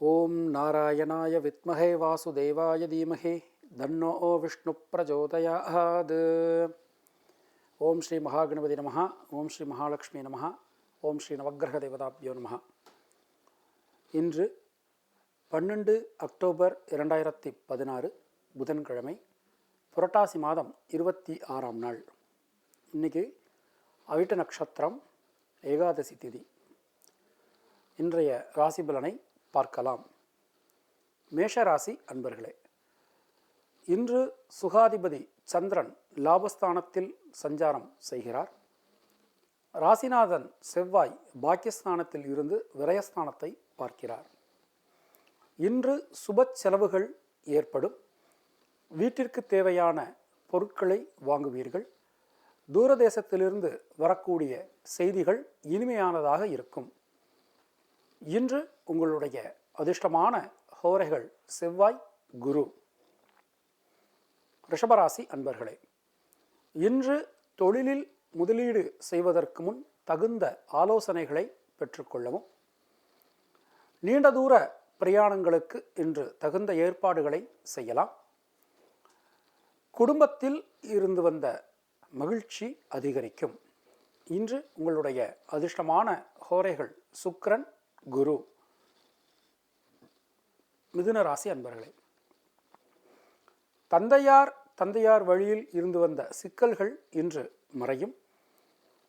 ஓம் நாராயணாய வித்மஹே வாசுதேவாய தீமஹே தன்னோ விஷ்ணு பிரஜோதயாது. ஓம் ஸ்ரீ மகாகணபதி நம ஓம் ஸ்ரீ மகாலட்சுமி நம ஓம் ஸ்ரீ நவகிரக தேவதாபியோ நம இன்று பன்னெண்டு அக்டோபர் இரண்டாயிரத்தி பதினாறு புதன்கிழமை புரட்டாசி மாதம் இருபத்தி ஆறாம் நாள். இன்னைக்கு அவிட்ட நட்சத்திரம் ஏகாதசி திதி. இன்றைய ராசி பலனை பார்க்கலாம். மேஷராசி அன்பர்களே இன்று சுகாதிபதி சந்திரன் லாபஸ்தானத்தில் சஞ்சாரம் செய்கிறார். ராசிநாதன் செவ்வாய் பாக்கியஸ்தானத்தில் இருந்து விரயஸ்தானத்தை பார்க்கிறார். இன்று சுப செலவுகள் ஏற்படும். வீட்டிற்கு தேவையான பொருட்களை வாங்குவீர்கள். தூரதேசத்திலிருந்து வரக்கூடிய செய்திகள் இனிமையானதாக இருக்கும். இன்று உங்களுடைய அதிர்ஷ்டமான ஹோரைகள் செவ்வாய் குரு. ரிஷபராசி அன்பர்களே இன்று தொழிலில் முதலீடு செய்வதற்கு முன் தகுந்த ஆலோசனைகளை பெற்றுக்கொள்ளவும் நீண்ட தூர பிரயாணங்களுக்கு இன்று தகுந்த ஏற்பாடுகளை செய்யலாம். குடும்பத்தில் இருந்து வந்த மகிழ்ச்சி அதிகரிக்கும். இன்று உங்களுடைய அதிர்ஷ்டமான ஹோரைகள் சுக்கரன் குரு. மிதுன ராசி அன்பர்களே தந்தையார் தந்தையார் வழியில் இருந்து வந்த சிக்கல்கள் இன்று மறையும்.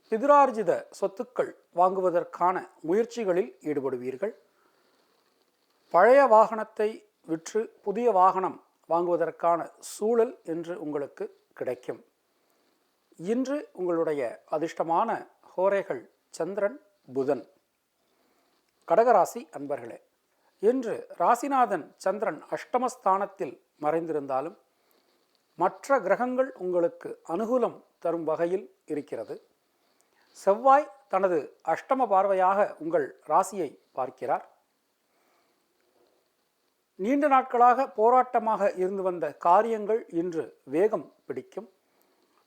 பிதுரார்ஜித சொத்துக்கள் வாங்குவதற்கான முயற்சிகளில் ஈடுபடுவீர்கள். பழைய வாகனத்தை விற்று புதிய வாகனம் வாங்குவதற்கான சூழல் என்று உங்களுக்கு கிடைக்கும். இன்று உங்களுடைய அதிர்ஷ்டமான ஹோரைகள் சந்திரன் புதன். கடகராசி அன்பர்களே இன்று ராசிநாதன் சந்திரன் அஷ்டமஸ்தானத்தில் மறைந்திருந்தாலும் மற்ற கிரகங்கள் உங்களுக்கு அனுகூலம் தரும் வகையில் இருக்கிறது. செவ்வாய் தனது அஷ்டம பார்வையாக உங்கள் ராசியை பார்க்கிறார். நீண்ட நாட்களாக போராட்டமாக இருந்து வந்த காரியங்கள் இன்று வேகம் பிடிக்கும்.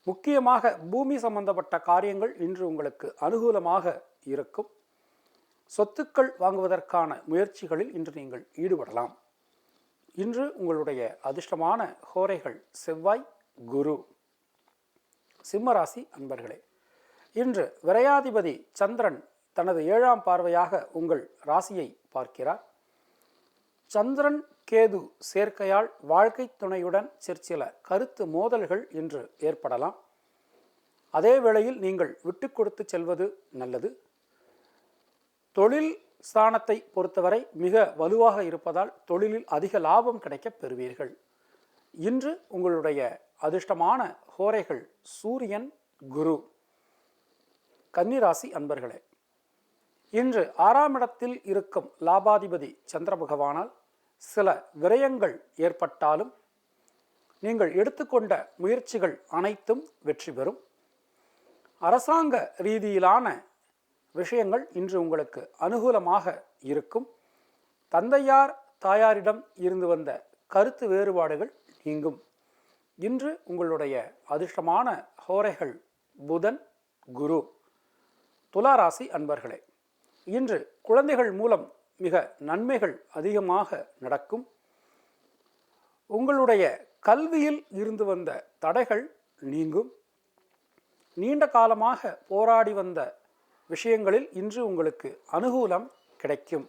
முக்கியமாக பூமி சம்பந்தப்பட்ட காரியங்கள் இன்று உங்களுக்கு அனுகூலமாக இருக்கும். சொத்துக்கள் வாங்குவதற்கான முயற்சிகளில் இன்று நீங்கள் ஈடுபடலாம். இன்று உங்களுடைய அதிர்ஷ்டமான ஹோரைகள் செவ்வாய் குரு சிம்மராசி அன்பர்களே இன்று விரையாதிபதி சந்திரன் தனது ஏழாம் பார்வையாக உங்கள் ராசியை பார்க்கிறார். சந்திரன் கேது சேர்க்கையால் வாழ்க்கை துணையுடன் சிற்சில கருத்து மோதல்கள் இன்று ஏற்படலாம். அதே வேளையில் நீங்கள் விட்டு கொடுத்து செல்வது நல்லது. தொழில் ஸ்தானத்தை பொறுத்தவரை மிக வலுவாக இருப்பதால் தொழிலில் அதிக லாபம் கிடைக்கப் பெறுவீர்கள். இன்று உங்களுடைய அதிர்ஷ்டமான ஹோரைகள் சூரியன் குரு கன்னிராசி அன்பர்களே இன்று ஆறாம் இடத்தில் இருக்கும் லாபாதிபதி சந்திர பகவானால் சில விரயங்கள் ஏற்பட்டாலும் நீங்கள் எடுத்துக்கொண்ட முயற்சிகள் அனைத்தும் வெற்றி பெறும். அரசாங்க ரீதியிலான விஷயங்கள் இன்று உங்களுக்கு அனுகூலமாக இருக்கும். தந்தையார் தாயாரிடம் இருந்து வந்த கருத்து வேறுபாடுகள் நீங்கும். இன்று உங்களுடைய அதிர்ஷ்டமான ஹோரைகள் புதன் குரு துளாராசி அன்பர்களே இன்று குழந்தைகள் மூலம் மிக நன்மைகள் அதிகமாக நடக்கும். உங்களுடைய கல்வியில் இருந்து வந்த தடைகள் நீங்கும். நீண்ட காலமாக போராடி வந்த விஷயங்களில் இன்று உங்களுக்கு அனுகூலம் கிடைக்கும்.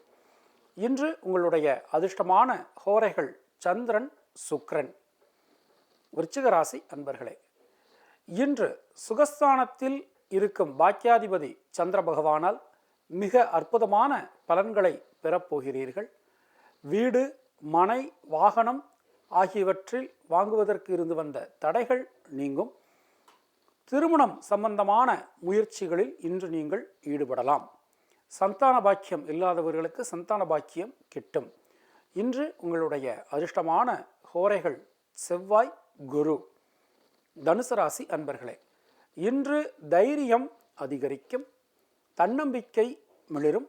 இன்று உங்களுடைய அதிர்ஷ்டமான ஹோரைகள் சந்திரன் சுக்ரன் விருச்சிகராசி அன்பர்களே இன்று சுகஸ்தானத்தில் இருக்கும் பாக்கியாதிபதி சந்திர பகவானால் மிக அற்புதமான பலன்களை பெறப்போகிறீர்கள். வீடு மனை வாகனம் ஆகியவற்றில் வாங்குவதற்கு இருந்து வந்த தடைகள் நீங்கும். திருமணம் சம்பந்தமான முயற்சிகளில் இன்று நீங்கள் ஈடுபடலாம். சந்தான பாக்கியம் இல்லாதவர்களுக்கு சந்தான பாக்கியம் கிட்டும். இன்று உங்களுடைய அதிர்ஷ்டமான ஹோரைகள் செவ்வாய் குரு தனுசு ராசி அன்பர்களே இன்று தைரியம் அதிகரிக்கும் தன்னம்பிக்கை மிளிரும்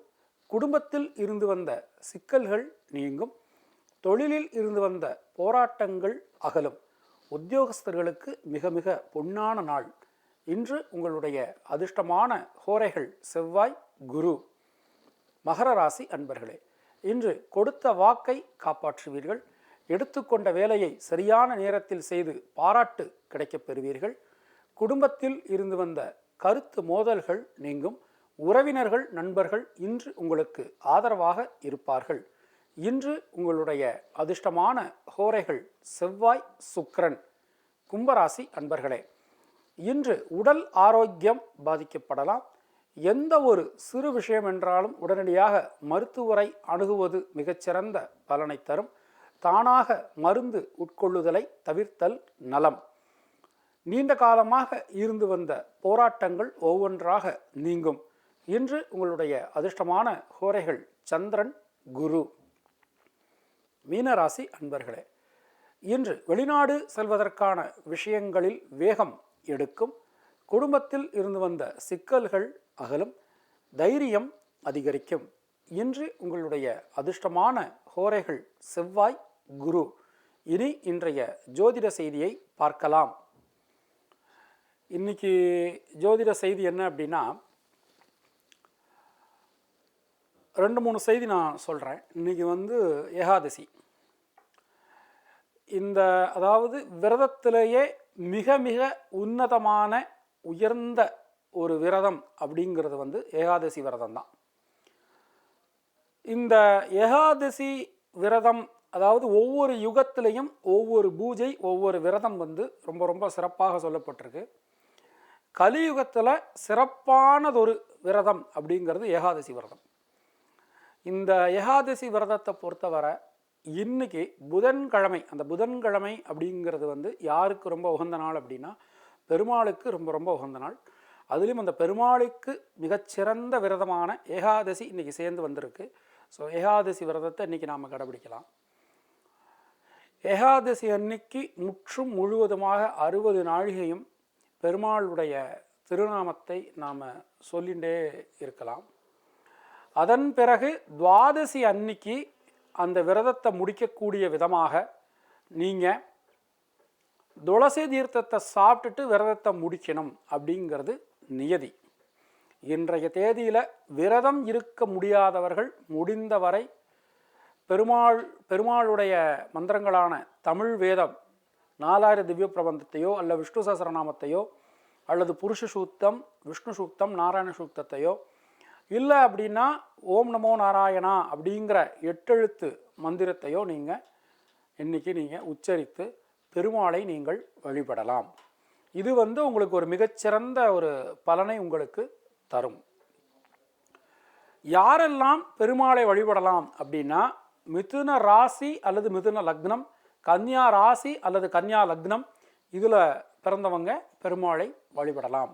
குடும்பத்தில் இருந்து வந்த சிக்கல்கள் நீங்கும் தொழிலில் இருந்து வந்த போராட்டங்கள் அகலும். உத்தியோகஸ்தர்களுக்கு மிக மிக பொன்னான நாள். இன்று உங்களுடைய அதிர்ஷ்டமான ஹோரைகள் செவ்வாய் குரு மகர ராசி அன்பர்களே இன்று கொடுத்த வாக்கை காப்பாற்றுவீர்கள். எடுத்துக்கொண்ட வேலையை சரியான நேரத்தில் செய்து பாராட்டு கிடைக்கப் பெறுவீர்கள். குடும்பத்தில் இருந்து வந்த கருத்து மோதல்கள் நீங்கும். உறவினர்கள் நண்பர்கள் இன்று உங்களுக்கு ஆதரவாக இருப்பார்கள். இன்று உங்களுடைய அதிர்ஷ்டமான ஹோரைகள் செவ்வாய் சுக்ரன் கும்பராசி அன்பர்களே இன்று உடல் ஆரோக்கியம் பாதிக்கப்படலாம். எந்த ஒரு சிறு விஷயம் என்றாலும் உடனடியாக மருத்துவரை அணுகுவது மிகச்சிறந்த பலனை தரும். தானாக மருந்து உட்கொள்ளுதலை தவிர்த்தல் நலம். நீண்ட காலமாக இருந்து வந்த போராட்டங்கள் ஒவ்வொன்றாக நீங்கும். இன்று உங்களுடைய அதிர்ஷ்டமான ஹோரைகள் சந்திரன் குரு. மீனராசி அன்பர்களே இன்று வெளிநாடு செல்வதற்கான விஷயங்களில் வேகம் எடுக்கும். குடும்பத்தில் இருந்து வந்த சிக்கல்கள் அகலும். தைரியம் அதிகரிக்கும். இன்று உங்களுடைய அதிர்ஷ்டமான ஹோரைகள் செவ்வாய் குரு. இனி இன்றைய ஜோதிட செய்தியை பார்க்கலாம். இன்னைக்கு ஜோதிட செய்தி என்ன அப்படின்னா ரெண்டு மூணு செய்தி நான் சொல்கிறேன் இன்னைக்கு வந்து ஏகாதசி. இந்த அதாவது விரதத்திலேயே மிக மிக உன்னதமான உயர்ந்த ஒரு விரதம் அப்படிங்கிறது வந்து ஏகாதசி விரதம் தான் இந்த ஏகாதசி விரதம் அதாவது ஒவ்வொரு யுகத்திலையும் ஒவ்வொரு பூஜை ஒவ்வொரு விரதம் வந்து ரொம்ப ரொம்ப சிறப்பாக சொல்லப்பட்டிருக்கு. கலியுகத்தில் சிறப்பானதொரு விரதம் அப்படிங்கிறது ஏகாதசி விரதம். இந்த ஏகாதசி விரதத்தை பொறுத்தவரை இன்னைக்கு புதன்கிழமை அந்த புதன்கிழமை அப்படிங்கிறது வந்து யாருக்கு ரொம்ப உகந்த நாள் அப்படின்னா பெருமாளுக்கு ரொம்ப ரொம்ப உகந்த நாள். அதுலேயும் அந்த பெருமாளுக்கு மிகச்சிறந்த விரதமான ஏகாதசி இன்னைக்கு சேர்ந்து வந்திருக்கு. ஸோ ஏகாதசி விரதத்தை இன்னைக்கு நாம் கடைபிடிக்கலாம். ஏகாதசி அன்னைக்கு முற்றும் முழுவதுமாக அறுபது நாழிகையும் பெருமாளுடைய திருநாமத்தை நாம் சொல்லிகிட்டே இருக்கலாம். அதன் பிறகு துவாதசி அன்னைக்கு அந்த விரதத்தை முடிக்கக்கூடிய விதமாக நீங்கள் துளசி தீர்த்தத்தை சாப்பிட்டுட்டு விரதத்தை முடிக்கணும் அப்படிங்கிறது நியதி. இன்றைய தேதியில் விரதம் இருக்க முடியாதவர்கள் முடிந்தவரை பெருமாள் பெருமாளுடைய மந்திரங்களான தமிழ் வேதம் நாலாயிர திவ்ய பிரபந்தத்தையோ அல்ல விஷ்ணு சஹஸ்ரநாமத்தையோ அல்லது புருஷ சூக்தம் விஷ்ணு சூக்தம் நாராயண சூக்தத்தையோ இல்லை அப்படின்னா ஓம் நமோ நாராயணா அப்படிங்கிற எட்டெழுத்து மந்திரத்தையோ நீங்கள் இன்னைக்கு நீங்கள் உச்சரித்து பெருமாளை நீங்கள் வழிபடலாம். இது வந்து உங்களுக்கு ஒரு மிகச்சிறந்த ஒரு பலனை உங்களுக்கு தரும். யாரெல்லாம் பெருமாளை வழிபடலாம் அப்படின்னா மிதுன ராசி அல்லது மிதுன லக்னம் கன்னியா ராசி அல்லது கன்னியா லக்னம் இதில் பிறந்தவங்க பெருமாளை வழிபடலாம்.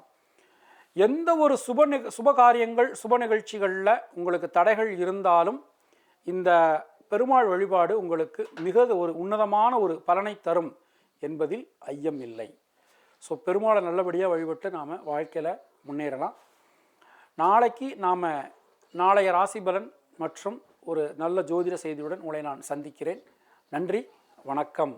எந்த ஒரு சுப நிக சுப காரியங்கள் சுப நிகழ்ச்சிகளில் உங்களுக்கு தடைகள் இருந்தாலும் இந்த பெருமாள் வழிபாடு உங்களுக்கு மிக ஒரு உன்னதமான ஒரு பலனை தரும் என்பதில் ஐயம் இல்லை. ஸோ பெருமாளை நல்லபடியாக வழிபட்டு நாம் வாழ்க்கையில் முன்னேறலாம். நாளைக்கு நாம் நாளைய ராசி பலன் மற்றும் ஒரு நல்ல ஜோதிட செய்தியுடன் உங்களை நான் சந்திக்கிறேன். நன்றி வணக்கம்.